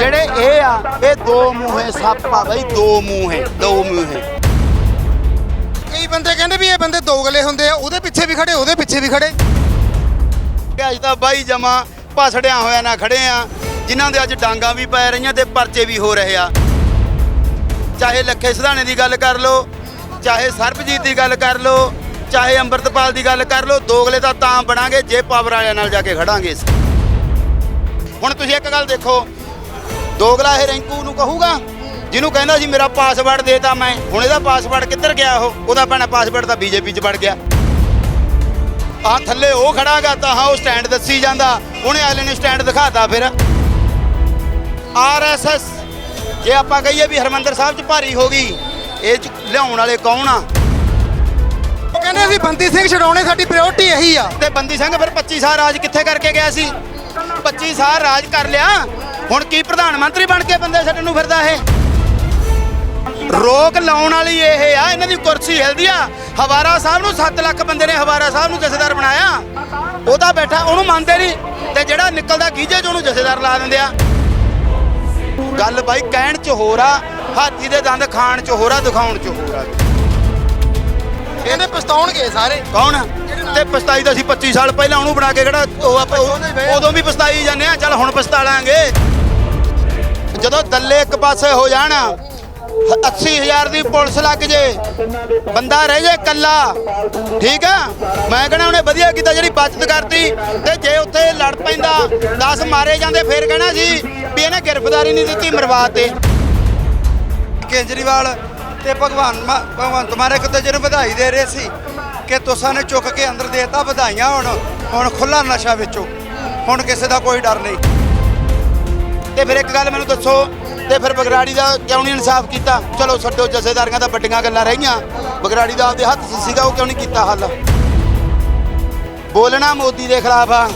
ਜਿਹੜੇ ਇਹ ਆ ਇਹ ਦੋ ਮੂੰਹੇ ਸੱਪ ਆ ਬਈ ਦੋ ਮੂੰਹੇ ਦੋ ਮੂੰਹੇ। ਕਈ ਬੰਦੇ ਕਹਿੰਦੇ ਵੀ ਇਹ ਬੰਦੇ ਦੋਗਲੇ ਹੁੰਦੇ ਆ ਉਹਦੇ ਪਿੱਛੇ ਵੀ ਖੜੇ ਉਹਦੇ ਪਿੱਛੇ ਵੀ ਖੜੇ। ਅੱਜ ਤਾਂ ਬਾਈ ਜਮਾ ਭਸੜਿਆ ਹੋਇਆ ਨਾ ਖੜੇ ਆ ਜਿਨ੍ਹਾਂ ਦੇ ਅੱਜ ਡਾਂਗਾ ਵੀ ਪੈ ਰਹੀਆਂ ਤੇ ਪਰਚੇ ਵੀ ਹੋ ਰਹੇ ਆ। ਚਾਹੇ ਲੱਖੇ ਸਿਧਾਣੇ ਦੀ ਗੱਲ ਕਰ ਲਓ ਚਾਹੇ ਸਰਬਜੀਤ ਦੀ ਗੱਲ ਕਰ ਲਓ ਚਾਹੇ ਅੰਮ੍ਰਿਤਪਾਲ ਦੀ ਗੱਲ ਕਰ ਲਓ ਦੋਗਲੇ ਤਾਂ ਤਾਂ ਬਣਾਂਗੇ ਜੇ ਪਾਵਰ ਵਾਲਿਆਂ ਨਾਲ ਜਾ ਕੇ ਖੜਾਂਗੇ ਹੁਣ ਤੁਸੀਂ ਇੱਕ ਗੱਲ ਦੇਖੋ ਦੋਗਲਾ ਇਹ ਰਿੰਕੂ ਨੂੰ ਕਹੂਗਾ? ਜਿਹਨੂੰ ਕਹਿੰਦਾ ਸੀ ਮੇਰਾ ਪਾਸਵਰਡ ਦੇਤਾ ਮੈਂ। ਹੁਣ ਇਹਦਾ ਪਾਸਵਰਡ ਕਿੱਧਰ ਗਿਆ ਉਹ? ਉਹਦਾ ਭੈਣਾ ਪਾਸਵਰਡ ਤਾਂ ਬੀਜੇਪੀ 'ਚ ਵੜ ਗਿਆ। ਆ ਥੱਲੇ ਉਹ ਖੜਾਗਾ ਤਾਂ ਹਾਂ ਉਹ ਸਟੈਂਡ ਦੱਸੀ ਜਾਂਦਾ। ਉਹਨੇ ਅਗਲੇ ਨੇ ਸਟੈਂਡ ਦਿਖਾਤਾ ਫਿਰ। ਆਰਐਸਐਸ ਜੇ ਆਪਾਂ ਕਹੀਏ ਵੀ ਹਰਮੰਦਰ ਸਾਹਿਬ 'ਚ ਭਾਰੀ ਹੋ ਗਈ ਇਹ 'ਚ ਲਿਆਉਣ ਵਾਲੇ ਕੌਣ ਆ? ਉਹ ਕਹਿੰਦੇ ਅਸੀਂ ਬੰਦੀ ਸਿੰਘ ਛਡਾਉਣੇ ਸਾਡੀ ਪ੍ਰਾਇੋਰਟੀ ਇਹੀ ਆ। ਤੇ ਬੰਦੀ ਸਿੰਘ ਫਿਰ 25 ਸਾਲ ਰਾਜ ਕਿੱਥੇ ਕਰਕੇ ਗਿਆ ਸੀ? 25 ਸਾਲ ਰਾਜ ਕਰ ਲਿਆ। ਹੁਣ ਕੀ ਪ੍ਰਧਾਨ ਮੰਤਰੀ ਬਣ ਕੇ ਬੰਦੇ ਛੱਡਣ ਨੂੰ ਫਿਰਦਾ ਇਹ? ਰੋਕ ਲਾਉਣ ਵਾਲੀ ਇਹ ਆ, ਇਹਨਾਂ ਦੀ ਕੁਰਸੀ ਹਿਲਦੀ ਆ। ਹਵਾਰਾ ਸਾਹਿਬ ਨੂੰ 7 ਲੱਖ ਬੰਦੇ ਨੇ ਹਵਾਰਾ ਸਾਹਿਬ ਨੂੰ ਜਥੇਦਾਰ ਬਣਾਇਆ। ਉਹਦਾ ਬੈਠਾ, ਉਹਨੂੰ ਮੰਨਦੇ ਨਹੀਂ। ਤੇ ਜਿਹੜਾ ਨਿਕਲਦਾ ਗੀਜੇ ਚ, ਉਹਨੂੰ ਜਥੇਦਾਰ ਲਾ ਦਿੰਦੇ ਆ। ਗੱਲ ਬਾਈ ਕਹਿਣ ਚ ਹੋਰ ਆ, ਹਾਥੀ ਦੇ ਦੰਦ ਖਾਣ ਚ ਹੋਰ ਆ, ਦਿਖਾਉਣ ਚ ਹੋਰ ਆ। ਕਹਿੰਦੇ ਪਛਤਾਉਣਗੇ ਸਾਰੇ। ਕੌਣ? ਤੇ ਪਛਤਾਈ ਤਾਂ ਅਸੀਂ 25 ਸਾਲ ਪਹਿਲਾਂ ਉਹਨੂੰ ਬਣਾ ਕੇ ਕਿਹੜਾ ਉਹ ਆਪਾਂ ਉਹ- ਉਦੋਂ ਵੀ ਪਛਤਾਈ ਜਾਂਦੇ ਆ ਚੱਲ ਹੁਣ ਪਛਤਾ ਲਾਂਗੇ। ਜਦੋਂ ਦੱਲੇ ਇੱਕ ਪਾਸੇ ਹੋ ਜਾਣ 80000 ਦੀ ਪੁਲਿਸ ਲੱਗ ਜੇ ਬੰਦਾ ਰਹਿ ਜੇ ਕੱਲਾ ਠੀਕ ਆ? ਮੈਂ ਕਹਿੰਦਾ ਉਹਨੇ ਵਧੀਆ ਕੀਤਾ ਜਿਹੜੀ ਬਚਤ ਕਰਤੀ। ਤੇ ਜੇ ਉੱਥੇ ਲੜ ਪੈਂਦਾ 10 ਮਾਰੇ ਜਾਂਦੇ ਫੇਰ ਕਹਿਣਾ ਸੀ ਵੀ ਇਹਨੇ ਗ੍ਰਿਫਤਾਰੀ ਨਹੀਂ ਦਿੱਤੀ ਮਰਵਾ ਤੇ ਕੇਜਰੀਵਾਲ ਤੇ ਭਗਵਾਨ ਮਾ- ਭਗਵੰਤ ਮਾਨ ਇੱਕ ਦੂਜੇ ਨੂੰ ਵਧਾਈ ਦੇ ਰਹੇ ਸੀ ਕਿ ਤੁਸਾਂ ਨੇ ਚੁੱਕ ਕੇ ਅੰਦਰ ਦੇਤਾ, ਵਧਾਈਆਂ ਹੁਣ ਹੁਣ ਖੁੱਲਾ ਨਸ਼ਾ ਵੇਚੋ। ਹੁਣ ਕਿਸੇ ਦਾ ਕੋਈ ਡਰ ਨਹੀਂ। ਤੇ ਫਿਰ ਇੱਕ ਗੱਲ ਮੈਨੂੰ ਦੱਸੋ, ਤੇ ਫਿਰ ਬਗਰਾੜੀ ਦਾ ਕਿਉਂ ਨਹੀਂ ਇਨਸਾਫ ਕੀਤਾ? ਚਲੋ ਛੱਡੋ, ਜਥੇਦਾਰੀਆਂ ਤਾਂ ਵੱਡੀਆਂ ਗੱਲਾਂ ਰਹੀਆਂ। ਬਗਰਾੜੀ ਦਾ ਆਪਦੇ ਹੱਥ 'ਚ ਸੀਗਾ, ਉਹ ਕਿਉਂ ਨਹੀਂ ਕੀਤਾ ਹੱਲ? ਬੋਲਣਾ ਮੋਦੀ ਦੇ ਖਿਲਾਫ ਆ।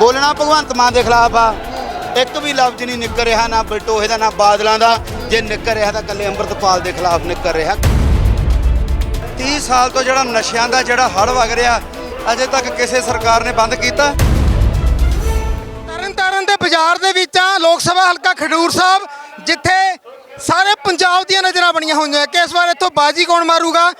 ਬੋਲਣਾ ਭਗਵੰਤ ਮਾਨ ਦੇ ਖਿਲਾਫ ਆ। ਇੱਕ ਵੀ ਲਫ਼ਜ਼ ਨਹੀਂ ਨਿਕਲ ਰਿਹਾ ਨਾ ਬਟੋਹੇ ਦਾ, ਨਾ ਬਾਦਲਾਂ ਦਾ। ਜੇ ਨਿਕਲ ਰਿਹਾ ਤਾਂ ਕੱਲੇ ਅੰਮ੍ਰਿਤਪਾਲ ਦੇ ਖਿਲਾਫ ਨਿਕਲ ਰਿਹਾ। 30 ਸਾਲ ਤੋਂ ਜਿਹੜਾ ਨਸ਼ਿਆਂ ਦਾ ਜਿਹੜਾ ਹੜ ਵਗ ਰਿਹਾ, ਅਜੇ ਤੱਕ ਕਿਸੇ ਸਰਕਾਰ ਨੇ ਬੰਦ ਕੀਤਾ? ਤਰਨ ਦੇ ਬਾਜ਼ਾਰ ਦੇ ਵਿੱਚ ਆ, ਲੋਕ ਸਭਾ ਹਲਕਾ ਖਡੂਰ ਸਾਹਿਬ, ਜਿੱਥੇ ਸਾਰੇ ਪੰਜਾਬ ਦੀਆਂ ਨਜ਼ਰਾਂ ਬਣੀਆਂ ਹੋਈਆਂ ਕਿ ਇਸ ਵਾਰ ਇੱਥੋਂ ਬਾਜੀ ਕੌਣ ਮਾਰੂਗਾ?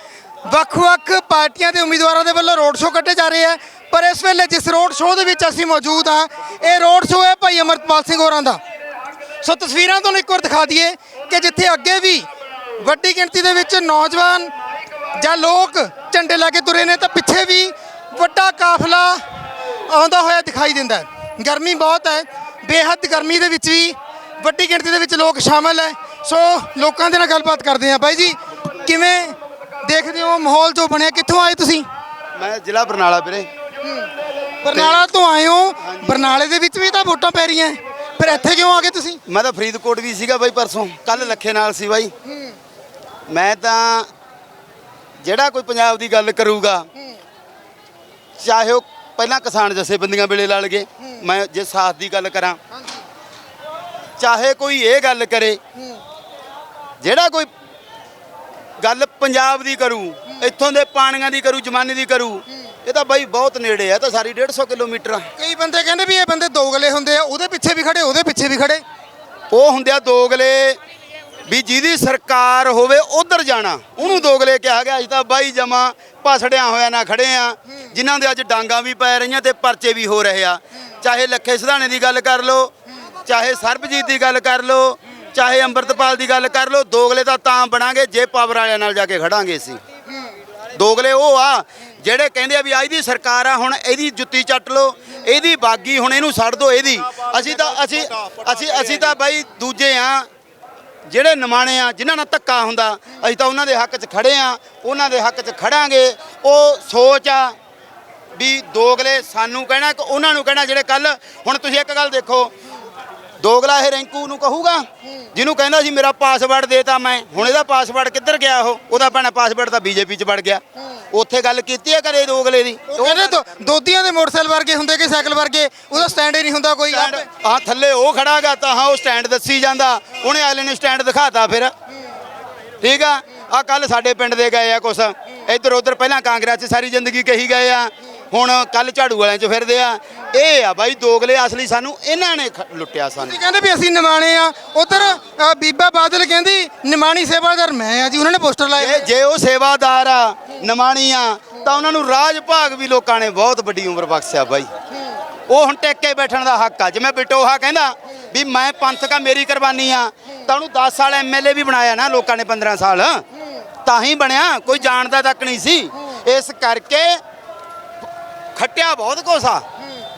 ਵੱਖ-ਵੱਖ ਪਾਰਟੀਆਂ ਦੇ ਉਮੀਦਵਾਰਾਂ ਦੇ ਵੱਲੋਂ ਰੋਡ ਸ਼ੋਅ ਕੱਢੇ ਜਾ ਰਹੇ ਆ। ਪਰ ਇਸ ਵੇਲੇ ਜਿਸ ਰੋਡ ਸ਼ੋਅ ਦੇ ਵਿੱਚ ਅਸੀਂ ਮੌਜੂਦ ਆ, ਇਹ ਰੋਡ ਸ਼ੋਅ ਹੈ ਭਾਈ ਅਮਰਪਾਲ ਸਿੰਘ ਹੋਰਾਂ ਦਾ। ਸੋ ਤਸਵੀਰਾਂ ਤੁਹਾਨੂੰ ਇੱਕ ਵਾਰ ਦਿਖਾ ਦਈਏ। ਕਿ ਜਿੱਥੇ ਅੱਗੇ ਵੀ ਵੱਡੀ ਗਿਣਤੀ ਦੇ ਵਿੱਚ ਨੌਜਵਾਨ ਜਾਂ ਲੋਕ ਝੰਡੇ ਲਾ ਕੇ ਤੁਰੇ ਨੇ ਤਾਂ ਪਿੱਛੇ ਵੀ ਵੱਡਾ ਕਾਫਲਾ ਆਉਂਦਾ ਹੋਇਆ ਦਿਖਾਈ ਦਿੰਦਾ ਗਰਮੀ ਬਹੁਤ ਹੈ। ਬੇਹੱਦ ਗਰਮੀ ਦੇ ਵਿੱਚ ਵੀ ਵੱਡੀ ਗਿਣਤੀ ਦੇ ਵਿੱਚ ਲੋਕ ਸ਼ਾਮਲ ਹੈ। ਸੋ ਲੋਕਾਂ ਦੇ ਨਾਲ ਗੱਲਬਾਤ ਕਰਦੇ ਆ ਬਾਈ ਜੀ ਕਿਵੇਂ ਦੇਖਦੇ ਹੋ ਮਾਹੌਲ ਜੋ ਬਣਿਆ? ਕਿੱਥੋਂ ਆਏ ਤੁਸੀਂ? ਮੈਂ ਜ਼ਿਲ੍ਹਾ ਬਰਨਾਲਾ ਵੀਰੇ। ਬਰਨਾਲਾ ਤੋਂ ਆਏ ਹੋ। ਬਰਨਾਲੇ ਦੇ ਵਿੱਚ ਵੀ ਤਾਂ ਵੋਟਾਂ ਪੈ ਰਹੀਆਂ। ਫਿਰ ਇੱਥੇ ਕਿਉਂ ਆ ਗਏ ਤੁਸੀਂ? ਮੈਂ ਤਾਂ ਫਰੀਦਕੋਟ ਵੀ ਸੀਗਾ ਬਾਈ ਪਰਸੋਂ ਕੱਲ ਲੱਖੇ ਨਾਲ ਸੀ ਬਾਈ। ਮੈਂ ਤਾਂ ਜਿਹੜਾ ਕੋਈ ਪੰਜਾਬ ਦੀ ਗੱਲ ਕਰੂਗਾ, ਚਾਹੇ ਉਹ ਪਹਿਲਾਂ ਕਿਸਾਨ ਜਥੇਬੰਦੀਆਂ ਵੇਲੇ ਲੜ ਗਏ, ਮੈਂ ਜੇ ਸਾਥ ਦੀ ਗੱਲ ਕਰਾਂ। ਚਾਹੇ ਕੋਈ ਇਹ ਗੱਲ ਕਰੇ, ਜਿਹੜਾ ਕੋਈ ਗੱਲ ਪੰਜਾਬ ਦੀ ਕਰੂ, ਇੱਥੋਂ ਦੇ ਪਾਣੀਆਂ ਦੀ ਕਰੂ ਜਮਾਨੇ ਦੀ ਕਰੂ, ਇਹ ਤਾਂ ਬਾਈ ਬਹੁਤ ਨੇੜੇ ਆ ਤਾਂ ਸਾਰੀ 150 ਕਿਲੋਮੀਟਰ ਆ। ਕਈ ਬੰਦੇ ਕਹਿੰਦੇ ਵੀ ਇਹ ਬੰਦੇ ਦੋਗਲੇ ਹੁੰਦੇ ਆ, ਉਹਦੇ ਪਿੱਛੇ ਵੀ ਖੜੇ, ਉਹਦੇ ਪਿੱਛੇ ਵੀ ਖੜੇ। ਉਹ ਹੁੰਦਿਆ ਦੋਗਲੇ ਵੀ ਜਿਹਦੀ ਸਰਕਾਰ ਹੋਵੇ ਉਧਰ ਜਾਣਾ। ਉਹਨੂੰ ਦੋਗਲੇ ਕਿਹਾ ਗਿਆ। ਅੱਜ ਤਾਂ ਬਾਈ ਜਮਾ ਭਸੜਿਆ ਹੋਇਆ ਨਾ ਖੜੇ ਆ। ਜਿਨ੍ਹਾਂ ਦੇ ਅੱਜ ਡਾਂਗਾ ਵੀ ਪੈ ਰਹੀਆਂ ਤੇ ਪਰਚੇ ਵੀ ਹੋ ਰਹੇ ਆ। ਚਾਹੇ ਲੱਖੇ ਸਿਧਾਣੇ ਦੀ ਗੱਲ ਕਰ ਲਓ, ਚਾਹੇ ਸਰਬਜੀਤ ਦੀ ਗੱਲ ਕਰ ਲਓ, ਚਾਹੇ ਅੰਮ੍ਰਿਤਪਾਲ ਦੀ ਗੱਲ ਕਰ ਲਓ, ਦੋਗਲੇ ਤਾਂ ਤਾਂ ਬਣਾਂਗੇ ਜੇ ਪਾਵਰ ਵਾਲਿਆਂ ਨਾਲ ਜਾ ਕੇ ਖੜਾਂਗੇ ਅਸੀਂ। ਦੋਗਲੇ ਉਹ ਆ, ਜਿਹੜੇ ਕਹਿੰਦੇ ਆ ਵੀ ਅੱਜ ਦੀ ਸਰਕਾਰ ਆ, ਹੁਣ ਇਹਦੀ ਜੁੱਤੀ ਚੱਟ ਲਓ। ਇਹਦੀ ਬਾਗੀ ਹੁਣ ਇਹਨੂੰ ਛੱਡ ਦਿਓ ਇਹਦੀ। ਅਸੀਂ ਤਾਂ ਅਸੀਂ ਅਸੀਂ ਅਸੀਂ ਤਾਂ ਬਾਈ ਦੂਜੇ ਆ, ਜਿਹੜੇ ਨਿਮਾਣੇ ਆ, ਜਿਨ੍ਹਾਂ ਨਾਲ ਧੱਕਾ ਹੁੰਦਾ, ਅਸੀਂ ਤਾਂ ਉਹਨਾਂ ਦੇ ਹੱਕ 'ਚ ਖੜੇ ਆ, ਉਹਨਾਂ ਦੇ ਹੱਕ 'ਚ ਖੜਾਂਗੇ। ਉਹ ਸੋਚ ਆ ਵੀ ਦੋਗਲੇ ਸਾਨੂੰ ਕਹਿਣਾ ਕਿ ਉਹਨਾਂ ਨੂੰ ਕਹਿਣਾ ਜਿਹੜੇ ਕੱਲ ਹੁਣ ਤੁਸੀਂ ਇੱਕ ਗੱਲ ਦੇਖੋ ਦੋਗਲਾ ਇਹ ਰਿੰਕੂ ਨੂੰ ਕਹੂਗਾ ਜਿਹਨੂੰ ਕਹਿੰਦਾ ਸੀ ਮੇਰਾ ਪਾਸਵਰਡ ਦੇਤਾ ਮੈਂ। ਹੁਣ ਇਹਦਾ ਪਾਸਵਰਡ ਕਿੱਧਰ ਗਿਆ ਉਹ? ਉਹਦਾ ਭੈਣਾ ਪਾਸਵਰਡ ਤਾਂ ਬੀਜੇਪੀ 'ਚ ਵੜ ਗਿਆ। ਉੱਥੇ ਗੱਲ ਕੀਤੀ ਹੈ ਕਦੇ ਦੋਗਲੇ ਦੀ? ਉਹ ਕਹਿੰਦੇ ਦੋ- ਦੋਧੀਆਂ ਦੇ ਮੋਟਰਸਾਈਕਲ ਵਰਗੇ ਹੁੰਦੇ ਕਿ ਸਾਈਕਲ ਵਰਗੇ? ਉਹਦਾ ਸਟੈਂਡ ਹੀ ਨਹੀਂ ਹੁੰਦਾ ਕੋਈ ਆ ਥੱਲੇ ਉਹ ਖੜਾਗਾ ਤਾਂ ਹਾਂ ਉਹ ਸਟੈਂਡ ਦੱਸੀ ਜਾਂਦਾ। ਉਹਨੇ ਅਗਲੇ ਨੇ ਸਟੈਂਡ ਦਿਖਾਤਾ ਫਿਰ। ਠੀਕ ਆ? ਆ ਕੱਲ ਸਾਡੇ ਪਿੰਡ ਦੇ ਗਏ ਆ ਕੁਛ। ਇੱਧਰ ਉੱਧਰ ਪਹਿਲਾਂ ਕਾਂਗਰਸ 'ਚ ਸਾਰੀ ਜ਼ਿੰਦਗੀ ਕਹੀ ਗਏ ਆ। ਹੁਣ ਕੱਲ ਝਾੜੂ ਵਾਲਿਆਂ 'ਚ ਫਿਰਦੇ ਆ। ਇਹ ਆ ਬਾਈ ਦੋਗਲੇ ਅਸਲੀ ਸਾਨੂੰ ਇਹਨਾਂ ਨੇ ਖ- ਲੁੱਟਿਆ ਸਾਨੂੰ। ਤੁਸੀਂ ਕਹਿੰਦੇ ਵੀ ਅਸੀਂ ਨਿਮਾਣੇ ਆ। ਉਧਰ ਬੀਬਾ ਬਾਦਲ ਕਹਿੰਦੀ ਨਿਮਾਣੀ ਸੇਵਾਦਾਰ ਮੈਂ ਆ ਜੀ ਉਹਨਾਂ ਨੇ ਪੋਸਟਰ ਲਾਏ। ਜੇ ਜੇ ਉਹ ਸੇਵਾਦਾਰ ਆ ਨਮਾਣੀ ਆ ਤਾਂ ਉਹਨਾਂ ਨੂੰ ਰਾਜ ਭਾਗ ਵੀ ਲੋਕਾਂ ਨੇ ਬਹੁਤ ਵੱਡੀ ਉਮਰ ਬਖਸ਼ਿਆ ਬਾਈ। ਉਹ ਹੁਣ ਟਿਕ ਕੇ ਬੈਠਣ ਦਾ ਹੱਕ ਆ। ਜਿਵੇਂ ਬਿਟੋਹਾ ਕਹਿੰਦਾ ਵੀ ਮੈਂ ਪੰਥਕ ਆ ਮੇਰੀ ਕੁਰਬਾਨੀ ਆ ਤਾਂ ਉਹਨੂੰ 10 ਸਾਲ ਐਮਐਲਏ ਵੀ ਬਣਾਇਆ ਨਾ ਲੋਕਾਂ ਨੇ 15 ਸਾਲ। ਤਾਂ ਹੀ ਬਣਿਆ ਕੋਈ ਜਾਣਦਾ ਤੱਕ ਨਹੀਂ ਸੀ। ਇਸ ਕਰਕੇ ਖੱਟਿਆ ਬਹੁਤ ਕੁਛ ਆ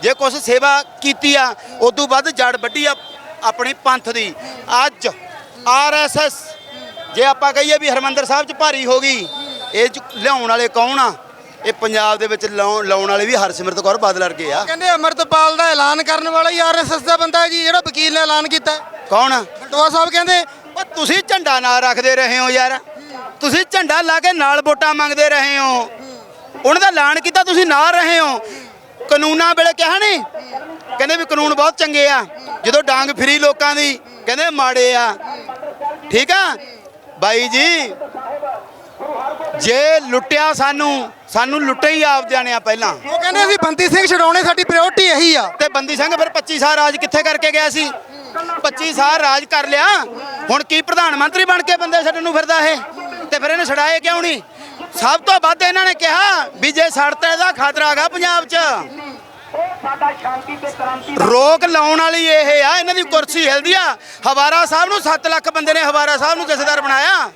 ਜੇ ਕੁਛ ਸੇਵਾ ਕੀਤੀ ਆ ਉਦੋਂ ਵੱਧ ਜੜ ਵੱਡੀ ਆ ਆਪਣੇ ਪੰਥ ਦੀ। ਅੱਜ ਆਰਐਸਐਸ ਜੇ ਆਪਾਂ ਕਹੀਏ ਵੀ ਹਰਮੰਦਰ ਸਾਹਿਬ 'ਚ ਭਾਰੀ ਹੋ ਗਈ ਇਹ 'ਚ ਲਿਆਉਣ ਵਾਲੇ ਕੌਣ ਆ? ਇਹ ਪੰਜਾਬ ਦੇ ਵਿੱਚ ਲਾਉਣ ਲਾਉਣ ਵਾਲੇ ਵੀ ਹਰਸਿਮਰਤ ਕੌਰ ਬਾਦਲ ਵਰਗੇ ਆ। ਕਹਿੰਦੇ ਅਮਰਤਪਾਲ ਦਾ ਐਲਾਨ ਕਰਨ ਵਾਲਾ ਹੀ ਆਰਐਸਐਸ ਦਾ ਬੰਦਾ ਹੈ ਜੀ ਜਿਹੜਾ ਵਕੀਲ ਨੇ ਐਲਾਨ ਕੀਤਾ। ਕੌਣ? ਆ ਬਟਵਾ ਸਾਹਿਬ ਕਹਿੰਦੇ ਉਹ ਤੁਸੀਂ ਝੰਡਾ ਨਾਲ ਰੱਖਦੇ ਰਹੇ ਹੋ ਯਾਰ। ਤੁਸੀਂ ਝੰਡਾ ਲਾ ਕੇ ਨਾਲ ਵੋਟਾਂ ਮੰਗਦੇ ਰਹੇ ਹੋ। ਉਹਨਾਂ ਦਾ ਐਲਾਨ ਕੀਤਾ ਤੁਸੀਂ ਨਾਲ ਰਹੇ ਹੋ। ਕਾਨੂੰਨਾਂ ਵੇਲੇ ਕਿਹਾ ਨਹੀਂ ਕਹਿੰਦੇ ਵੀ ਕਾਨੂੰਨ ਬਹੁਤ ਚੰਗੇ ਆ। ਜਦੋਂ ਡਾਂਗ ਫਰੀ ਲੋਕਾਂ ਦੀ ਕਹਿੰਦੇ ਮਾੜੇ ਆ। ਠੀਕ ਆ? ਬਾਈ ਜੀ ਜੇ ਲੁੱਟਿਆ ਸਾਨੂੰ ਸਾਨੂੰ ਲੁੱਟੇ ਹੀ ਆਪਦਿਆਂ ਨੇ ਆ ਪਹਿਲਾਂ। ਉਹ ਕਹਿੰਦੇ ਅਸੀਂ ਬੰਦੀ ਸਿੰਘ ਛਡਾਉਣੇ ਸਾਡੀ ਪ੍ਰਾਇੋਰਟੀ ਇਹੀ ਆ। ਤੇ ਬੰਦੀ ਸਿੰਘ ਫਿਰ 25 ਸਾਲ ਰਾਜ ਕਿੱਥੇ ਕਰਕੇ ਗਿਆ ਸੀ? 25 ਸਾਲ ਰਾਜ ਕਰ ਲਿਆ। ਹੁਣ ਕੀ ਪ੍ਰਧਾਨ ਮੰਤਰੀ ਬਣ ਕੇ ਬੰਦੇ ਛੱਡਣ ਨੂੰ ਫਿਰਦਾ ਇਹ? ਤੇ ਫਿਰ ਇਹਨੂੰ ਛਡਾਏ ਕਿਉਂ ਨਹੀਂ ਸਭ ਤੋਂ ਵੱਧ ਇਹਨਾਂ ਨੇ ਕਿਹਾ ਵੀ ਜੇ ਸੜਤੇ ਦਾ ਖਤਰਾ ਹੈਗਾ ਪੰਜਾਬ 'ਚ। ਰੋਕ ਲਾਉਣ ਵਾਲੀ ਇਹ ਆ ਇਹਨਾਂ ਦੀ ਕੁਰਸੀ ਹਿਲਦੀ ਆ। ਹਵਾਰਾ ਸਾਹਿਬ ਨੂੰ 7 ਲੱਖ ਬੰਦੇ ਨੇ ਹਵਾਰਾ ਸਾਹਿਬ ਨੂੰ ਜਥੇਦਾਰ ਬਣਾਇਆ।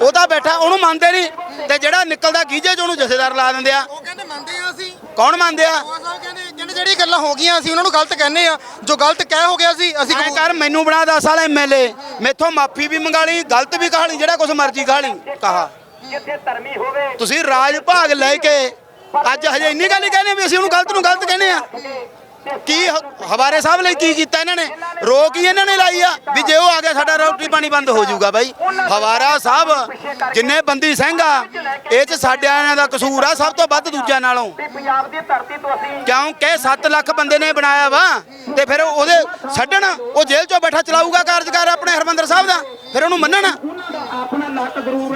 ਉਹ ਤਾਂ ਬੈਠਾ ਉਹਨੂੰ ਮੰਨਦੇ ਨਹੀਂ। ਤੇ ਜਿਹੜਾ ਨਿਕਲਦਾ ਗੀਜੇ 'ਚ ਉਹਨੂੰ ਜਥੇਦਾਰ ਲਾ ਦਿੰਦੇ ਆ। ਉਹ ਕਹਿੰਦੇ ਮੰਨਦੇ ਆ ਅਸੀਂ। ਕੌਣ ਮੰਨਦੇ ਆ? ਕਹਿੰਦੇ ਜਿਹੜੀ ਗੱਲਾਂ ਹੋ ਗਈਆਂ ਅਸੀਂ ਉਹਨਾਂ ਨੂੰ ਗਲਤ ਕਹਿੰਦੇ ਆ। ਜੋ ਗਲਤ ਕਹਿ ਹੋ ਗਿਆ ਸੀ ਅਸੀਂ ਕਰ ਮੈਨੂੰ ਬਣਾ 10 ਸਾਲ ਐਮਐਲਏ ਮੈਥੋਂ ਮਾਫੀ ਵੀ ਮੰਗਾ ਲਈ ਗਲਤ ਵੀ ਕਹਾ ਲਈ ਜਿਹੜਾ ਕੁਝ ਮਰਜ਼ੀ ਕਹਾ ਲਈ ਕਹਾ। ਜਿੱਥੇ ਧਰਮੀ ਹੋਵੇ। ਤੁਸੀਂ ਰਾਜ ਭਾਗ ਲੈ ਕੇ ਅੱਜ ਹਜੇ ਇੰਨੀ ਗੱਲ ਹੀ ਕਹਿੰਦੇ ਵੀ ਅਸੀਂ ਉਹਨੂੰ ਗਲਤ ਨੂੰ ਗਲਤ ਕਹਿੰਦੇ ਆ। ਕੀ ਹ- ਹਵਾਰੇ ਸਾਹਿਬ ਲਈ ਕੀ ਕੀਤਾ ਇਹਨਾਂ ਨੇ? ਰੋਕ ਹੀ ਇਹਨਾਂ ਨੇ ਲਾਈ ਆ ਵੀ ਜੇ ਉਹ ਆ ਗਿਆ, ਸਾਡਾ ਰੋਟੀ ਪਾਣੀ ਬੰਦ ਹੋ ਜਾਊਗਾ ਬਾਈ। ਹਵਾਰਾ ਸਾਹਿਬ, ਜਿੰਨੇ ਬੰਦੀ ਸਿੰਘ ਆ, ਇਹ ਚ ਸਾਡਿਆਂ ਦਾ ਕਸੂਰ ਆ ਸਭ ਤੋਂ ਵੱਧ ਦੂਜਿਆਂ ਨਾਲੋਂ। ਵੀ ਪੰਜਾਬ ਦੀ ਧਰਤੀ ਤੋਂ ਅਸੀਂ ਕਿਉਂਕਿ 7 ਲੱਖ ਬੰਦੇ ਨੇ ਬਣਾਇਆ ਵਾ, ਤੇ ਫਿਰ ਉਹਦੇ ਛੱਡਣ, ਉਹ ਜੇਲ੍ਹ ਚੋਂ ਬੈਠਾ ਚਲਾਊਗਾ ਕਾਰਜਕਾਰ ਆਪਣੇ ਹਰਮੰਦਰ ਸਾਹਿਬ ਦਾ, ਫਿਰ ਉਹਨੂੰ ਮੰਨਣ।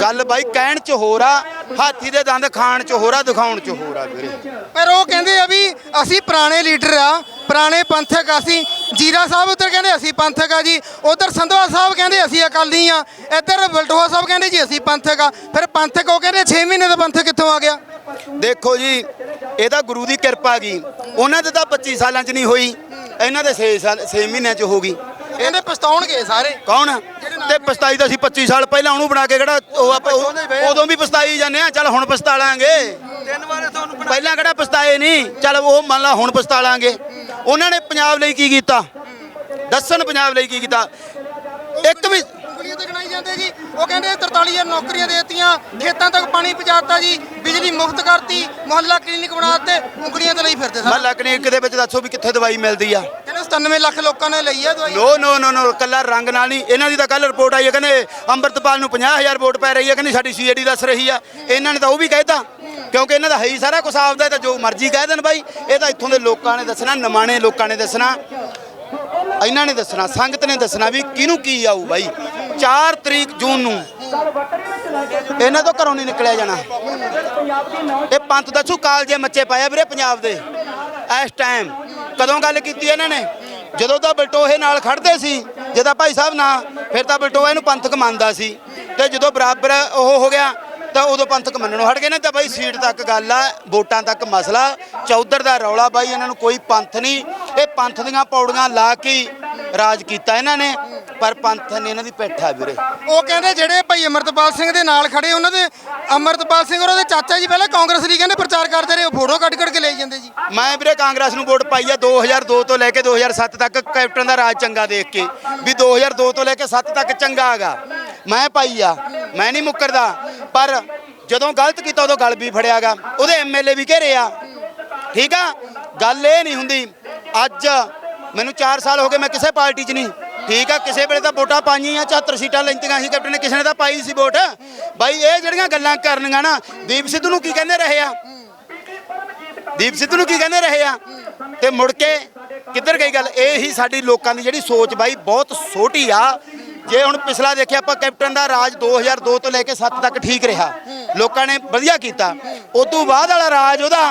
ਗੱਲ ਬਾਈ ਕਹਿਣ ਚ ਹੋਰ ਆ, ਹਾਥੀ ਦੇ ਦੰਦ ਖਾਣ ਚ ਹੋਰ ਆ, ਦਿਖਾਉਣ ਚ ਹੋਰ ਆ ਵੀਰੇ। ਪਰ ਉਹ ਕਹਿੰਦੇ ਆ ਵੀ ਅਸੀਂ ਪੁਰਾਣੇ ਲੀਡਰ ਆ ਪੁਰਾਣੇ ਪੰਥਕ ਅਸੀਂ। ਜੀਰਾ ਸਾਹਿਬ ਉੱਧਰ ਕਹਿੰਦੇ ਅਸੀਂ ਪੰਥਕ ਆ ਜੀ। ਉਧਰ ਸੰਧਵਾ ਸਾਹਿਬ ਕਹਿੰਦੇ ਅਸੀਂ ਅਕਾਲੀ ਆ। ਇੱਧਰ ਬਲਟੋਹਾ ਸਾਹਿਬ ਕਹਿੰਦੇ ਜੀ ਅਸੀਂ ਪੰਥਕ ਆ। ਫਿਰ ਪੰਥਕ ਉਹ ਕਹਿੰਦੇ 6 ਮਹੀਨੇ ਦਾ ਪੰਥਕ ਕਿੱਥੋਂ ਆ ਗਿਆ? ਦੇਖੋ ਜੀ ਇਹ ਤਾਂ ਗੁਰੂ ਦੀ ਕਿਰਪਾ ਗਈ ਉਹਨਾਂ ਦੇ ਤਾਂ 25 ਸਾਲਾਂ ਚ ਨਹੀਂ ਹੋਈ। ਇਹਨਾਂ ਦੇ 6 ਸਾਲ 6 ਮਹੀਨਿਆਂ ਚ ਹੋ ਗਈ। ਕਹਿੰਦੇ ਪਛਤਾਉਣਗੇ ਸਾਰੇ। ਕੌਣ? ਤੇ ਪਛਤਾਈ ਤਾਂ ਅਸੀਂ 25 ਸਾਲ ਪਹਿਲਾਂ ਉਹਨੂੰ ਬਣਾ ਕੇ ਕਿਹੜਾ ਉਹ ਆਪਾਂ ਉਦੋਂ ਵੀ ਪਛਤਾਈ ਜਾਂਦੇ ਆ ਚੱਲ ਹੁਣ ਪਛਤਾ ਲਾਂਗੇ। ਤਿੰਨ ਵਾਰੇ ਤੁਹਾਨੂੰ ਪਹਿਲਾਂ ਕਿਹੜਾ ਪਛਤਾਏ ਨਹੀਂ? ਚੱਲ ਉਹ ਮੰਨ ਲਾ ਹੁਣ ਪਛਤਾ ਲਾਂਗੇ। ਉਹਨਾਂ ਨੇ ਪੰਜਾਬ ਲਈ ਕੀ ਕੀਤਾ? ਦੱਸਣ ਪੰਜਾਬ ਲਈ ਕੀ ਕੀਤਾ? ਇੱਕ ਵੀ ਉਂਗਲੀਆਂ ਤੇ ਗਣਾਈ ਜਾਂਦੇ ਜੀ। ਉਹ ਕਹਿੰਦੇ 43000 ਨੌਕਰੀਆਂ ਦੇ ਦਿੱਤੀਆਂ। ਖੇਤਾਂ ਤੱਕ ਪਾਣੀ ਪਹੁੰਚਾਤਾ ਜੀ। ਬਿਜਲੀ ਮੁਫਤ ਕਰਤੀ। ਮੁਹੱਲਾ ਕਲੀਨਿਕ ਬਣਾ ਦਿੱਤੇ। ਉਂਗਲੀਆਂ ਤੇ ਲਈ ਫਿਰਦੇ ਸਾਰੇ ਮਹੱਲਾ ਕਲੀਨਿਕ ਦੇ ਵਿੱਚ ਦੱਸੋ ਵੀ ਕਿੱਥੇ ਦਵਾਈ ਮਿਲਦੀ ਆ? ਕਹਿੰਦੇ 97 ਲੱਖ ਲੋਕਾਂ ਨੇ ਲਈ ਆ ਦਵਾਈ। ਨੋ ਨੋ ਨੋ ਨੋ ਕੱਲਾ ਰੰਗ ਨਾਲ ਨਹੀਂ। ਇਹਨਾਂ ਦੀ ਤਾਂ ਕੱਲ ਰਿਪੋਰਟ ਆਈ ਹੈ ਕਹਿੰਦੇ ਅੰਮ੍ਰਿਤਪਾਲ ਨੂੰ 50000 ਵੋਟ ਪੈ ਰਹੀ ਹੈ ਕਹਿੰਦੀ ਸਾਡੀ ਸੀਏਡੀ ਦੱਸ ਰਹੀ ਆ। ਇਹਨਾਂ ਨੇ ਤਾਂ ਉਹ ਵੀ ਕਹਿਤਾ ਕਿਉਂਕਿ ਇਹਨਾਂ ਦਾ ਹੈ ਹੀ ਸਾਰਾ ਕੁਝ ਆਪਦਾ ਤਾਂ ਜੋ ਮਰਜ਼ੀ ਕਹਿ ਦੇਣ ਬਾਈ। ਇਹ ਤਾਂ ਇੱਥੋਂ ਦੇ ਲੋਕਾਂ ਨੇ ਦੱਸਣਾ, ਨਮਾਣੇ ਲੋਕਾਂ ਨੇ ਦੱਸਣਾ। ਇਹਨਾਂ ਨੇ ਦੱਸਣਾ, ਸੰਗਤ ਨੇ ਦੱਸਣਾ ਵੀ ਕਿਹਨੂੰ ਕੀ ਆਊ ਬਾਈ। 4 ਤਰੀਕ ਜੂਨ ਨੂੰ ਇਹਨਾਂ ਤੋਂ ਘਰੋਂ ਨਹੀਂ ਨਿਕਲਿਆ ਜਾਣਾ। ਇਹ ਪੰਥ ਦੱਸੂ ਕਾਲਜੇ ਮੱਚੇ ਪਾਇਆ ਵੀਰੇ ਪੰਜਾਬ ਦੇ। ਇਸ ਟਾਈਮ ਕਦੋਂ ਗੱਲ ਕੀਤੀ ਇਹਨਾਂ ਨੇ? ਜਦੋਂ ਤਾਂ ਬਲਟੋਹੇ ਨਾਲ ਖੜਦੇ ਸੀ ਜਦੋਂ ਭਾਈ ਸਾਹਿਬ ਨਾ, ਫਿਰ ਤਾਂ ਬਲਟੋਹੇ ਨੂੰ ਪੰਥਕ ਮੰਨਦਾ ਸੀ। ਤੇ ਜਦੋਂ ਬਰਾਬਰ ਉਹ ਹੋ ਗਿਆ ਤਾਂ ਉਦੋਂ ਪੰਥਕ ਮੰਨਣੋਂ ਹਟ ਗਏ ਨੇ, ਤਾਂ ਬਾਈ ਸੀਟ ਤੱਕ ਗੱਲ ਆ, ਵੋਟਾਂ ਤੱਕ ਮਸਲਾ, ਚੌਧਰ ਦਾ ਰੌਲਾ ਬਾਈ, ਇਹਨਾਂ ਨੂੰ ਕੋਈ ਪੰਥ ਨਹੀਂ। ਇਹ ਪੰਥ ਦੀਆਂ ਪੌੜੀਆਂ ਲਾ ਕੇ ਰਾਜ ਕੀਤਾ ਇਹਨਾਂ ਨੇ ਪਰ ਪੰਥ ਨੇ ਇਹਨਾਂ ਦੀ ਪਿੱਠ ਆ ਵੀਰੇ। ਉਹ ਕਹਿੰਦੇ ਜਿਹੜੇ ਭਾਈ ਅਮਰਤਪਾਲ ਸਿੰਘ ਦੇ ਨਾਲ ਖੜੇ ਉਹਨਾਂ ਦੇ ਅਮਰਤਪਾਲ ਸਿੰਘ ਔਰ ਉਹਦੇ ਚਾਚਾ ਜੀ ਪਹਿਲਾਂ ਕਾਂਗਰਸ ਲਈ ਕਹਿੰਦੇ ਪ੍ਰਚਾਰ ਕਰਦੇ ਰਹੇ ਉਹ ਫੋਟੋ ਕੱਢ ਕੱਢ ਕੇ ਲਈ ਜਾਂਦੇ ਜੀ। ਮੈਂ ਵੀਰੇ ਕਾਂਗਰਸ ਨੂੰ ਵੋਟ ਪਾਈ ਆ 2002 ਤੋਂ ਲੈ ਕੇ 2007 ਤੱਕ ਕੈਪਟਨ ਦਾ ਰਾਜ ਚੰਗਾ ਦੇਖ ਕੇ ਵੀ 2002 ਤੋਂ ਲੈ ਕੇ 7 ਤੱਕ ਚੰਗਾ ਹੈਗਾ। ਮੈਂ ਪਾਈ ਆ ਮੈਂ ਨਹੀਂ ਮੁੱਕਰਦਾ ਪਰ ਜਦੋਂ ਗਲਤ ਕੀਤਾ ਉਦੋਂ ਗਲ ਵੀ ਫੜਿਆਗਾ। ਉਹਦੇ ਐਮਐਲਏ ਵੀ ਘੇਰੇ ਆ। ਠੀਕ ਆ? ਗੱਲ ਇਹ ਨਹੀਂ ਹੁੰਦੀ ਅੱਜ ਮੈਨੂੰ 4 ਸਾਲ ਹੋ ਗਏ, ਮੈਂ ਕਿਸੇ ਪਾਰਟੀ 'ਚ ਨਹੀਂ। ਠੀਕ ਆ, ਕਿਸੇ ਵੇਲੇ ਤਾਂ ਵੋਟਾਂ ਪਾਈਆਂ 74 ਸੀਟਾਂ ਲੈਂਦੀਆਂ ਸੀ ਕੈਪਟਨ ਨੇ ਕਿਸੇ ਨੇ ਤਾਂ ਪਾਈ ਸੀ ਵੋਟ। ਬਾਈ, ਇਹ ਜਿਹੜੀਆਂ ਗੱਲਾਂ ਕਰਨੀਆਂ ਨਾ, ਦੀਪ ਸਿੱਧੂ ਨੂੰ ਕੀ ਕਹਿੰਦੇ ਰਹੇ ਆ? ਦੀਪ ਸਿੱਧੂ ਨੂੰ ਕੀ ਕਹਿੰਦੇ ਰਹੇ ਆ? ਤੇ ਮੁੜ ਕੇ ਕਿੱਧਰ ਗਈ ਗੱਲ? ਇਹ ਹੀ ਸਾਡੀ ਲੋਕਾਂ ਦੀ ਜਿਹੜੀ ਸੋਚ ਬਾਈ, ਬਹੁਤ ਛੋਟੀ ਆ। ਜੇ ਹੁਣ ਪਿਛਲਾ ਦੇਖਿਆ ਆਪਾਂ ਕੈਪਟਨ ਦਾ ਰਾਜ 2002 ਤੋਂ ਲੈ ਕੇ 7 ਤੱਕ ਠੀਕ ਰਿਹਾ। ਲੋਕਾਂ ਨੇ ਵਧੀਆ ਕੀਤਾ। ਉਸ ਤੋਂ ਬਾਅਦ ਵਾਲਾ ਰਾਜ ਉਹਦਾ